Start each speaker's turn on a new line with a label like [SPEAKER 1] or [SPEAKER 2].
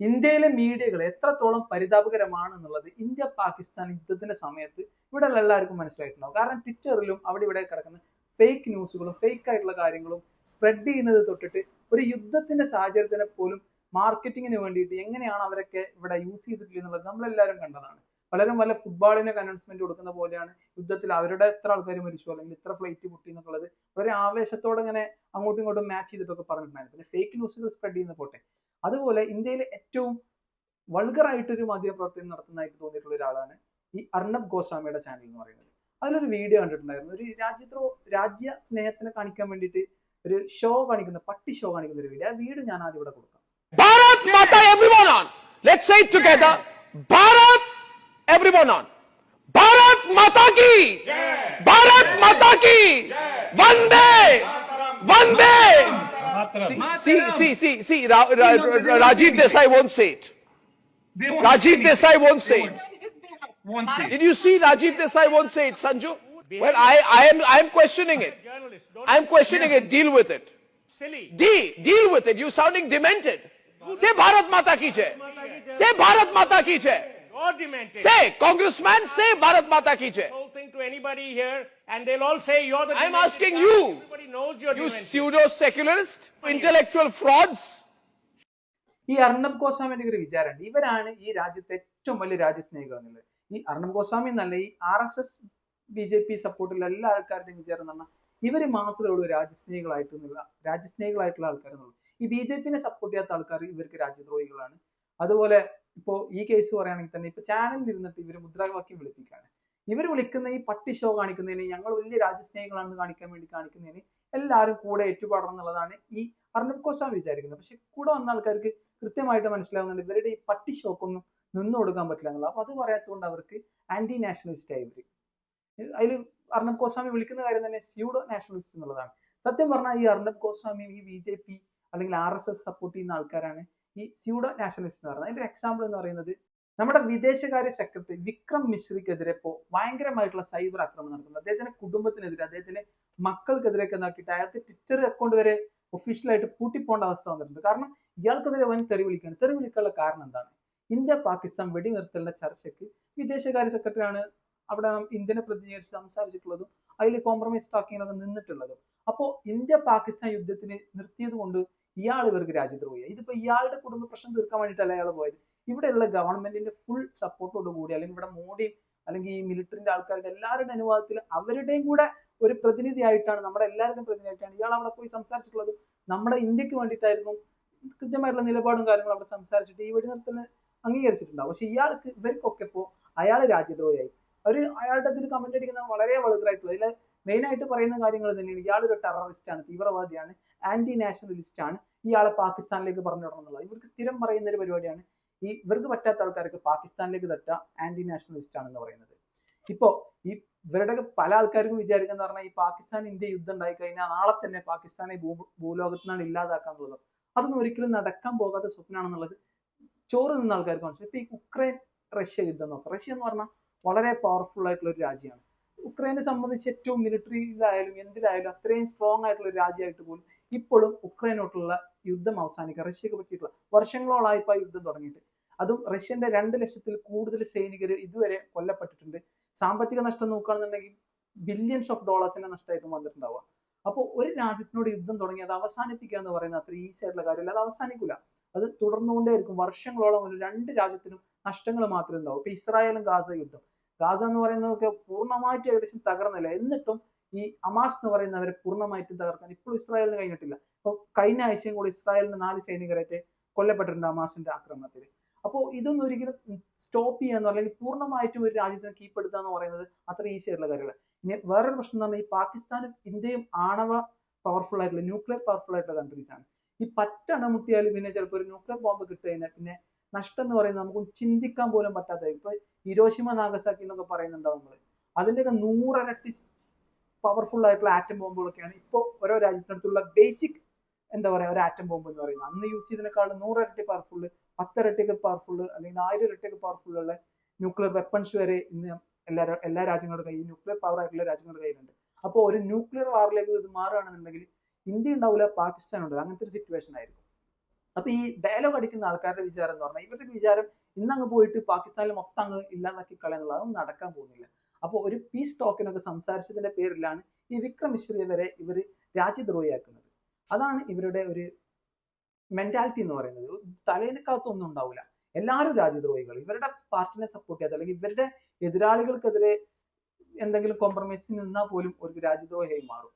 [SPEAKER 1] ഇന്ത്യയിലെ മീഡിയകൾ എത്രത്തോളം പരിതാപകരമാണ് എന്നുള്ളത് ഇന്ത്യ പാകിസ്ഥാൻ യുദ്ധത്തിന്റെ സമയത്ത് ഇവിടെ എല്ലാവർക്കും മനസ്സിലായിട്ടുണ്ടാവും. കാരണം ട്വിറ്ററിലും അവിടെ ഇവിടെ കിടക്കുന്ന ഫേക്ക് ന്യൂസുകളും ഫേക്ക് ആയിട്ടുള്ള കാര്യങ്ങളും സ്പ്രെഡ് ചെയ്യുന്നത് തൊട്ടിട്ട് ഒരു യുദ്ധത്തിന്റെ സാഹചര്യത്തിനെ പോലും മാർക്കറ്റിങ്ങിന് വേണ്ടിയിട്ട് എങ്ങനെയാണ് അവരൊക്കെ ഇവിടെ യൂസ് ചെയ്തിട്ടുള്ളത് എന്നുള്ളത് നമ്മളെല്ലാവരും കണ്ടതാണ്. പലരും വല്ല ഫുട്ബോളിനൊക്കെ അനൗൺസ്മെന്റ് കൊടുക്കുന്ന പോലെയാണ് യുദ്ധത്തിൽ അവരുടെ എത്ര ആൾക്കാർ മരിച്ചു അല്ലെങ്കിൽ ഇത്ര ഫ്ലൈറ്റ് പൊട്ടി എന്നുള്ളത് വളരെ ആവേശത്തോടെ ഇങ്ങനെ അങ്ങോട്ടും ഇങ്ങോട്ടും മാച്ച് ചെയ്തിട്ടൊക്കെ പറഞ്ഞിട്ടുണ്ടായിരുന്നു. പിന്നെ ഫേക്ക് ന്യൂസുകൾ സ്പ്രെഡ് ചെയ്യുന്ന പോട്ടെ. അതുപോലെ ഇന്ത്യയിലെ ഏറ്റവും വൾഗറായിട്ടൊരു മാധ്യമപ്രവർത്തനം നടത്തുന്നതായിട്ട് തോന്നിയിട്ടുള്ള ഒരാളാണ് ഈ അർണബ് ഗോസ്വാമിയുടെ ചാനൽ എന്ന് പറയുന്നത്. അതിലൊരു വീഡിയോ കണ്ടിട്ടുണ്ടായിരുന്നു. ഒരു രാജ്യദ്രോ രാജ്യ സ്നേഹത്തിനെ കാണിക്കാൻ വേണ്ടിയിട്ട് ഒരു ഷോ കാണിക്കുന്ന പട്ടി ഷോ കാണിക്കുന്ന ഒരു വീഡിയോ ആ വീഡിയോ ഞാൻ ആദ്യം ഇവിടെ കൊടുക്കാം.
[SPEAKER 2] Bharat Mata everyone on let's say it together. Bharat, everyone on Bharat Mata की भारत माता की वंदे वंदे Rajiv Desai won't say it Rajiv Desai won't say it did you see Rajiv Desai
[SPEAKER 3] won't say
[SPEAKER 2] it Sanju well I I am I am questioning it I am questioning it deal with it
[SPEAKER 4] D deal
[SPEAKER 2] with it you sounding demented say Bharat
[SPEAKER 4] Mata
[SPEAKER 2] की जय से भारत माता की जय Say, congressman, say Bharat Mata ki jai.
[SPEAKER 4] whole thing to anybody here, and they'll all say you're the.
[SPEAKER 2] I'm asking you.
[SPEAKER 4] Everybody knows you're
[SPEAKER 2] You pseudo secularist, intellectual frauds.
[SPEAKER 1] ഈ അർണബ് ഗോസ്വാമിന്റെ ഒരു വിചാരമുണ്ട് ഇവരാണ് ഈ രാജ്യത്തെ ഏറ്റവും വലിയ രാജ്യസ്നേഹികൾ എന്നുള്ളത് ഈ അർണബ് ഗോസ്വാമി എന്നല്ല ഈ R S S B J P സപ്പോർട്ടുള്ള എല്ലാ ആൾക്കാരുടെയും വിചാരം എന്ന് പറഞ്ഞാൽ ഇവർ മാത്രമേ ഉള്ളൂ രാജ്യസ്നേഹികളായിട്ടുള്ള രാജ്യസ്നേഹികളായിട്ടുള്ള ആൾക്കാരെന്നുള്ളൂ ഈ ബി ജെ പിനെ സപ്പോർട്ട് ചെയ്യാത്ത ആൾക്കാർ ഇവർക്ക് രാജ്യദ്രോഹികളാണ് അതുപോലെ ഇപ്പോ ഈ കേസ് പറയുകയാണെങ്കിൽ തന്നെ ഇപ്പൊ ചാനലിൽ ഇരുന്നിട്ട് ഇവർ മുദ്രാവാക്യം വിളിപ്പിക്കുകയാണ്. ഇവർ വിളിക്കുന്ന ഈ പട്ടി ഷോ കാണിക്കുന്നതിന് ഞങ്ങൾ വലിയ രാജ്യസ്നേഹികളാണെന്ന് കാണിക്കാൻ വേണ്ടി കാണിക്കുന്നതിന് എല്ലാവരും കൂടെ ഏറ്റുപാടണം എന്നുള്ളതാണ് ഈ അർണബ് ഗോസ്വാമി വിചാരിക്കുന്നത്. പക്ഷെ കൂടെ വന്ന ആൾക്കാർക്ക് കൃത്യമായിട്ട് മനസ്സിലാവുന്നുണ്ട് ഇവരുടെ ഈ പട്ടി ഷോക്കൊന്നും നിന്നു കൊടുക്കാൻ പറ്റില്ല എന്നുള്ളത്. അപ്പൊ അത് പറയാത്തതുകൊണ്ട് അവർക്ക് ആന്റി നാഷണലിസ്റ്റ് ആയി ഇവർ അതിൽ അർണബ് ഗോസ്വാമി വിളിക്കുന്ന കാര്യം തന്നെ സ്യൂഡോ നാഷണലിസ്റ്റ് എന്നുള്ളതാണ്. സത്യം പറഞ്ഞാൽ ഈ അർണബ് ഗോസ്വാമി ഈ ബി ജെ പി അല്ലെങ്കിൽ ആർ എസ് എസ് സപ്പോർട്ട് ചെയ്യുന്ന ആൾക്കാരാണ് ഈ സ്യൂഡോ നാഷണലിസ്റ്റ് എന്ന് പറയുന്നത്. അതിന്റെ എക്സാമ്പിൾ എന്ന് പറയുന്നത് നമ്മുടെ വിദേശകാര്യ സെക്രട്ടറി വിക്രം മിശ്രിക്കെതിരെ ഇപ്പോ ഭയങ്കരമായിട്ടുള്ള സൈബർ ആക്രമണം നടക്കുന്നത് അദ്ദേഹത്തിന്റെ കുടുംബത്തിനെതിരെ അദ്ദേഹത്തിന്റെ മക്കൾക്കെതിരെയൊക്കെ നോക്കിയിട്ട് അയാൾക്ക് ട്വിറ്റർ അക്കൗണ്ട് വരെ ഒഫീഷ്യലായിട്ട് പൂട്ടിപ്പോണ്ട അവസ്ഥ വന്നിട്ടുണ്ട്. കാരണം ഇയാൾക്കെതിരെ വൻ തെറി വിളിക്കുകയാണ്. തെറി വിളിക്കാനുള്ള കാരണം എന്താണ്? ഇന്ത്യ പാകിസ്ഥാൻ വെടിനിർത്തലിന്റെ ചർച്ചയ്ക്ക് വിദേശകാര്യ സെക്രട്ടറി ആണ് അവിടെ ഇന്ത്യനെ പ്രതിനിധീകരിച്ച് സംസാരിച്ചിട്ടുള്ളതും അതിൽ കോംപ്രമൈസ് ടാക്കിങ്ങിനൊക്കെ നിന്നിട്ടുള്ളതും. അപ്പോൾ ഇന്ത്യ പാകിസ്ഥാൻ യുദ്ധത്തിന് നിർത്തിയത് കൊണ്ട് ഇയാൾ ഇവർക്ക് രാജ്യദ്രോഹിയായി ഇതിപ്പോ ഇയാളുടെ കുടുംബ പ്രശ്നം തീർക്കാൻ വേണ്ടിയിട്ടല്ല അയാൾ പോയത്? ഇവിടെയുള്ള ഗവൺമെന്റിന്റെ ഫുൾ സപ്പോർട്ടോട് കൂടി അല്ലെങ്കിൽ ഇവിടെ മോഡി അല്ലെങ്കിൽ ഈ മിലിറ്ററിന്റെ ആൾക്കാരുടെ എല്ലാവരുടെ അനുവാദത്തിൽ അവരുടെയും കൂടെ ഒരു പ്രതിനിധിയായിട്ടാണ് നമ്മുടെ എല്ലാവരുടെയും പ്രതിനിധിയായിട്ടാണ് ഇയാൾ അവിടെ പോയി സംസാരിച്ചിട്ടുള്ളത്. നമ്മുടെ ഇന്ത്യയ്ക്ക് വേണ്ടിയിട്ടായിരുന്നു കൃത്യമായിട്ടുള്ള നിലപാടും കാര്യങ്ങളും അവിടെ സംസാരിച്ചിട്ട് ഈ വെടിനിർത്തലിന് അംഗീകരിച്ചിട്ടുണ്ടാവും. പക്ഷെ ഇയാൾക്ക് ഇവർക്കൊക്കെ ഇപ്പോ അയാൾ രാജ്യദ്രോഹിയായി അവർ അയാളുടെ ഇതിൽ കമന്റ് അടിക്കുന്നത് വളരെ വലുതായിട്ടുള്ള ഇതിൽ മെയിൻ ആയിട്ട് പറയുന്ന കാര്യങ്ങൾ തന്നെയാണ്. ഇയാൾ ഒരു ടെററിസ്റ്റ് ആണ് തീവ്രവാദിയാണ്. ആന്റി നാഷണലിസ്റ്റ് ആണ്. ഇയാളെ പാകിസ്ഥാനിലേക്ക് പറഞ്ഞു തുടങ്ങുന്നുള്ളത് ഇവർക്ക് സ്ഥിരം പറയുന്ന ഒരു പരിപാടിയാണ് ഈ ഇവർക്ക് പറ്റാത്ത ആൾക്കാർക്ക് പാകിസ്ഥാനിലേക്ക് തട്ടുക ആന്റി നാഷണലിസ്റ്റ് ആണെന്ന് പറയുന്നത്. ഇപ്പോ ഈ ഇവരുടെ പല ആൾക്കാർക്കും വിചാരിക്കുന്ന പറഞ്ഞാൽ ഈ പാകിസ്ഥാൻ ഇന്ത്യ യുദ്ധം ഉണ്ടായി കഴിഞ്ഞാൽ നാളെ തന്നെ പാകിസ്ഥാനെ ഭൂ ഭൂലോകത്തു നിന്നാണ് ഇല്ലാതാക്കാൻ തോന്നുന്നത്. അതൊന്നും ഒരിക്കലും നടക്കാൻ പോകാത്ത സ്വപ്നമാണെന്നുള്ളത് ചോറ് നിന്ന ആൾക്കാർക്ക് മനസ്സിലായി. ഇപ്പൊ ഈ ഉക്രൈൻ റഷ്യ യുദ്ധം നോക്കാം. റഷ്യ എന്ന് പറഞ്ഞാൽ വളരെ പവർഫുൾ ആയിട്ടുള്ള ഒരു രാജ്യമാണ്. ഉക്രൈനെ സംബന്ധിച്ച് ഏറ്റവും മിലിറ്ററിയിലായാലും എന്തിലായാലും അത്രയും സ്ട്രോങ് ആയിട്ടുള്ള ഒരു രാജ്യമായിട്ട് പോലും ഇപ്പോഴും ഉക്രൈനോട്ടുള്ള യുദ്ധം അവസാനിക്കുക. റഷ്യക്ക് പറ്റിയിട്ടുള്ള വർഷങ്ങളോളായി ഇപ്പോൾ യുദ്ധം തുടങ്ങിയിട്ട്. അതും റഷ്യന്റെ രണ്ട് ലക്ഷത്തിൽ കൂടുതൽ സൈനികർ ഇതുവരെ കൊല്ലപ്പെട്ടിട്ടുണ്ട്. സാമ്പത്തിക നഷ്ടം നോക്കുകയാണെന്നുണ്ടെങ്കിൽ ബില്യൺസ് ഓഫ് ഡോളേഴ്സിന്റെ നഷ്ടമായിട്ടും വന്നിട്ടുണ്ടാവുക. അപ്പോൾ ഒരു രാജ്യത്തിനോട് യുദ്ധം തുടങ്ങി അത് അവസാനിപ്പിക്കുക എന്ന് പറയുന്നത് അത്ര ഈസി ആയിട്ടുള്ള കാര്യമല്ല. അത് അവസാനിക്കില്ല അത് തുടർന്നുകൊണ്ടേയിരിക്കും. വർഷങ്ങളോളം ഒരു രണ്ട് രാജ്യത്തിനും നഷ്ടങ്ങൾ മാത്രമേ ഉണ്ടാവൂ. ഇപ്പൊ ഇസ്രായേലും ഗാസ യുദ്ധം. ഗാസ എന്ന് പറയുന്നതൊക്കെ പൂർണമായിട്ട് ഏകദേശം തകർന്നില്ല. എന്നിട്ടും ഈ അമാസ് എന്ന് പറയുന്നവരെ പൂർണമായിട്ടും തകർക്കാൻ ഇപ്പോഴും ഇസ്രായേലിന് കഴിഞ്ഞിട്ടില്ല. അപ്പോൾ കഴിഞ്ഞ ആഴ്ചയും കൂടി ഇസ്രായേലിന് നാല് സൈനികരായിട്ട് കൊല്ലപ്പെട്ടിട്ടുണ്ട് അമാസിന്റെ ആക്രമണത്തിൽ അപ്പോൾ ഇതൊന്നും ഒരിക്കലും സ്റ്റോപ്പ് ചെയ്യാന്ന് അല്ലെങ്കിൽ പൂർണമായിട്ടും ഒരു രാജ്യത്തിനെ കീപ്പെടുത്തുക എന്ന് പറയുന്നത് അത്ര ഈസി ആയിട്ടുള്ള കാര്യമല്ല. ഇനി വേറൊരു പ്രശ്നം എന്ന് പറഞ്ഞാൽ ഈ പാകിസ്ഥാനും ഇന്ത്യയും ആണവ പവർഫുൾ ആയിട്ടുള്ള ന്യൂക്ലിയർ പവർഫുൾ ആയിട്ടുള്ള കൺട്രീസ് ആണ്. ഈ പറ്റണമുട്ടിയാൽ പിന്നെ ചിലപ്പോൾ ഒരു ന്യൂക്ലിയർ ബോംബ് കിട്ടി കഴിഞ്ഞാൽ പിന്നെ നഷ്ടം എന്ന് പറയുന്നത് നമുക്ക് ചിന്തിക്കാൻ പോലും പറ്റാത്ത ഇപ്പൊ ഹിരോഷിമ നാഗസാക്കി എന്നൊക്കെ പറയുന്നുണ്ടാവും നമ്മൾ. അതിന്റെയൊക്കെ നൂറരട്ടി പവർഫുൾ ആയിട്ടുള്ള ആറ്റം ബോംബുകളൊക്കെയാണ് ഇപ്പോൾ ഓരോ രാജ്യത്തിനടുത്തുള്ള ബേസിക് എന്താ പറയുക ഒരു ആറ്റം ബോംബ് എന്ന് പറയുന്നത്. അന്ന് യൂസ് ചെയ്തതിനേക്കാളും നൂറിരട്ടി പവർഫുൾ പത്തിരട്ടിയൊക്കെ പവർഫുൾ അല്ലെങ്കിൽ ആയിരം പവർഫുൾ ഉള്ള ന്യൂക്ലിയർ വെപ്പൺസ് വരെ ഇന്ന് എല്ലാ എല്ലാ രാജ്യങ്ങളുടെ കയ്യിൽ ന്യൂക്ലിയർ പവർ ആയിട്ടുള്ള രാജ്യങ്ങളുടെ കയ്യിലുണ്ട്. അപ്പോൾ ഒരു ന്യൂക്ലിയർ വാറിലേക്ക് ഇത് മാറുകയാണെന്നുണ്ടെങ്കിൽ ഇന്ത്യ ഉണ്ടാവില്ല പാകിസ്ഥാൻ ഉണ്ടാവില്ല അങ്ങനത്തെ ഒരു സിറ്റുവേഷൻ ആയിരിക്കും. അപ്പൊ ഈ ഡയലോഗ് അടിക്കുന്ന ആൾക്കാരുടെ വിചാരം എന്ന് പറഞ്ഞാൽ ഇവരുടെ വിചാരം ഇന്നങ്ങ് പോയിട്ട് പാകിസ്ഥാനിൽ മൊത്തം അങ്ങ് ഇല്ലാതാക്കി കളയുന്നുള്ള അതൊന്നും നടക്കാൻ പോകുന്നില്ല. അപ്പോൾ ഒരു പീസ് ടോക്കിനൊക്കെ സംസാരിച്ചതിന്റെ പേരിലാണ് ഈ വിക്രം വരെ ഇവർ രാജ്യദ്രോഹിയാക്കുന്നത്. അതാണ് ഇവരുടെ ഒരു മെന്റാലിറ്റി എന്ന് പറയുന്നത്. തലേനക്കകത്തൊന്നും ഉണ്ടാവില്ല എല്ലാവരും രാജ്യദ്രോഹികൾ ഇവരുടെ പാർട്ടിനെ സപ്പോർട്ട് ചെയ്യാത്ത അല്ലെങ്കിൽ ഇവരുടെ എതിരാളികൾക്കെതിരെ എന്തെങ്കിലും കോംപ്രമൈസിൽ നിന്നാൽ പോലും ഒരു രാജ്യദ്രോഹിയായി മാറും.